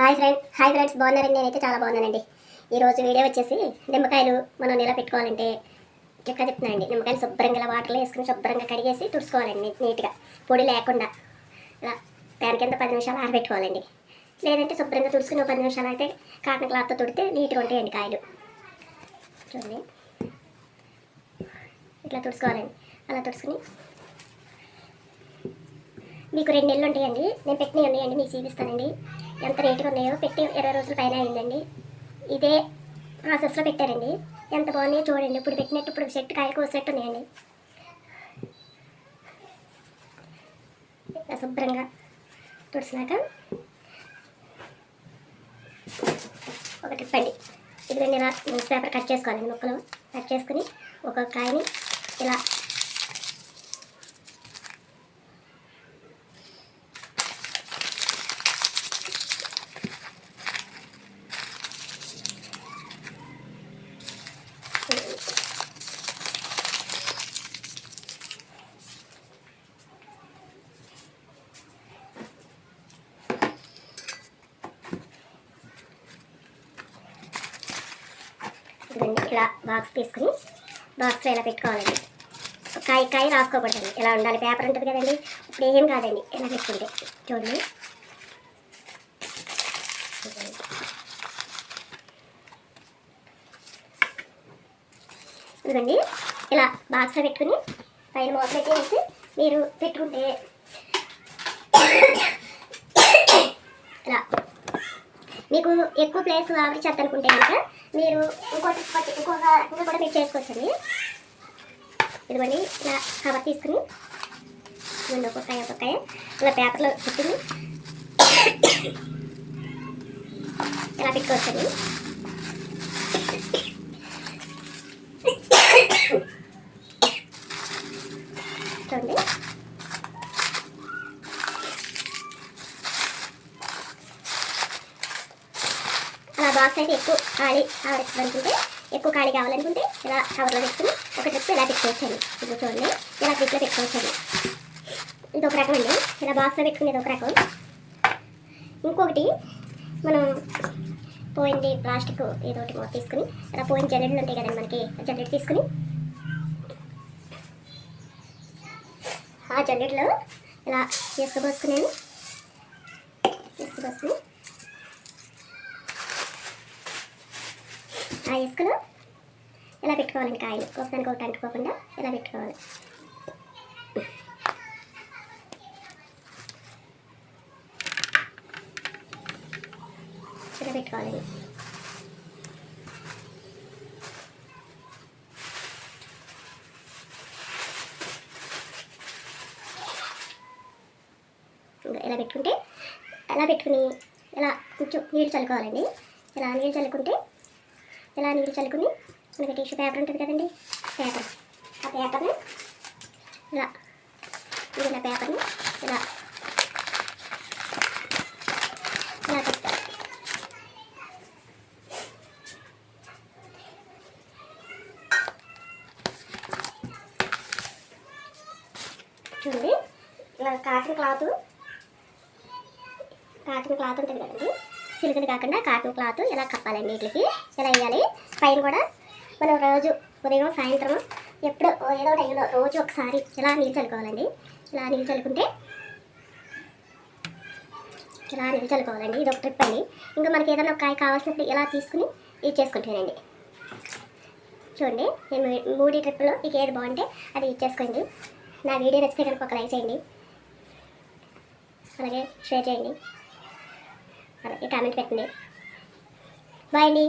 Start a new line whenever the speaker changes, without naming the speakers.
Hi friend hi friends బాగున్నారండి? నేనైతే చాలా బాగున్నానండి. ఈరోజు వీడియో వచ్చేసి నిమ్మకాయలు మనం నిల పెట్టుకోవాలంటే చెక్క చెప్తున్నానండి? నిమ్మకాయలు శుభ్రంగా వాటర్లో వేసుకుని శుభ్రంగా కడిగేసి తుడుచుకోవాలండి నీట్గా. పొడి లేకుండా ఇలా ప్యాన్ కింద పది నిమిషాలు ఆరబెట్టుకోవాలండి. లేదంటే శుభ్రంగా తుడుచుకుని ఒక పది నిమిషాలు అయితే కాటన్ క్లాత్తో తుడితే నీట్గా ఉంటాయండి కాయలు. చూడండి. ఇట్లా తుడుచుకోవాలండి. అలా తుడుచుకుని మీకు రెండు నెలలు ఉంటాయండి. నేను పెట్టినవి ఉన్నాయండి మీకు చూపిస్తానండి. ఎంత రేటుగా ఉన్నాయో పెట్టి ఇరవై రోజుల పైన అయిందండి. ఇదే ప్రాసెస్లో పెట్టారండి. ఎంత బాగున్నాయో చూడండి. ఇప్పుడు పెట్టినట్టు ఇప్పుడు చెట్టు కాయలు కోసినట్టు ఉన్నాయండి. శుభ్రంగా తుడిచినాక ఒక ట్రిప్ అండి ఇదిగోండి ఇలా న్యూస్ పేపర్ కట్ చేసుకోవాలండి ముక్కలు. కట్ చేసుకుని ఒక కాయని ఇలా ఇదిగోండి ఇలా బాక్స్ తీసుకుని బాక్స్లో ఇలా పెట్టుకోవాలండి కాయ కాయ రాసుకోకూడదండి. ఇలా ఉండాలి? పేపర్ ఉంటుంది కదండి. ఇప్పుడు ఏం కాదండి. ఇలా పెట్టుకుంటే. చూడండి. ఇదిగోండి. ఇలా బాక్స్లో పెట్టుకుని పైన మూత పెట్టేసి మీరు పెట్టుకుంటే ఇలా మీకు ఎక్కువ ప్లేస్ ఆవిరి చేద్దాం అనుకుంటే కనుక మీరు ఇంకోటి ఇంకొక రకంగా కూడా మీరు చేసుకోవచ్చండి. ఇదిగోండి ఇలా కవర్ తీసుకుని ఇదిగోండి ఒక్కొక్కయ ఒక్కొక్కయ ఇలా పేపర్లో పెట్టుకుని ఇలా పెట్టుకోవచ్చండి చూడండి అలా బాక్స్ అయితే ఎక్కువ ఖాళీ ఆవిడనుకుంటే ఎక్కువ ఖాళీ కావాలనుకుంటే ఇలా కవర్లో పెట్టుకుని ఒక ట్రిప్ ఇలా పెట్టుకోవచ్చండి ఇప్పుడు చూడండి ఇలా ట్రిప్లో పెట్టుకోవచ్చండి ఇది ఒక రకం అండి. ఇలా బాక్స్లో పెట్టుకునేది ఒక రకం. ఇంకొకటి మనం పోయింది ప్లాస్టిక్ ఏదో ఒకటి మూత తీసుకుని ఇలా పోయిన జల్లెడలు ఉంటాయి కదండి మనకి ఆ జల్లెడ తీసుకుని ఆ జల్లెడలో ఇలా తీసుకుపోసుకున్నాను తీసుకుపోసుకుని ఆ ఇసుకలో ఇలా పెట్టుకోవాలండి కాయలు ఒకదానికి ఒకటి అంటుకోకుండా ఇలా పెట్టుకోవాలి? ఇలా పెట్టుకోవాలండి ఇలా పెట్టుకుంటే ఎలా పెట్టుకుని ఇలా కొంచెం నీళ్ళు చల్లుకోవాలండి. ఇలా నీళ్ళు చల్లుకుంటే ఇలా నీళ్ళు చల్లుకుని మనకి టిష్యూ పేపర్ ఉంటుంది కదండి పేపర్. ఆ పేపర్ని ఇలా ఇది మిగిలిన పేపర్ని ఇలా ఇలా పెట్టాలి చూడండి ఇలా కాటన్ క్లాత్ కాటన్ క్లాత్ ఉంటుంది కదండి. సిల్క్ది కాకుండా కాటన్ క్లాత్ ఇలా కప్పాలండి వీటికి? ఇలా వేయాలి? పైన కూడా మనం రోజు ఉదయం సాయంత్రం ఎప్పుడు ఏదో టైంలో రోజు ఒకసారి ఇలా నీళ్ళు చల్లుకోవాలండి. ఇలా నీళ్ళు చల్లుకుంటే ఇలా నీళ్ళు చల్లుకోవాలండి. ఇది ఒక ట్రిప్ అండి. ఇంకా మనకి ఏదైనా ఒక కాయ కావాల్సినప్పుడు ఇలా తీసుకుని యూజ్ చేసుకుంటానండి. చూడండి నేను మూడు ట్రిప్లో మీకు ఏది బాగుంటే అది యూజ్ చేసుకోండి. నా వీడియో నచ్చితే కనుక ఒక లైక్ చేయండి. అలాగే షేర్ చేయండి. అలాగే కామెంట్ పెట్టండి బాయ్ అండి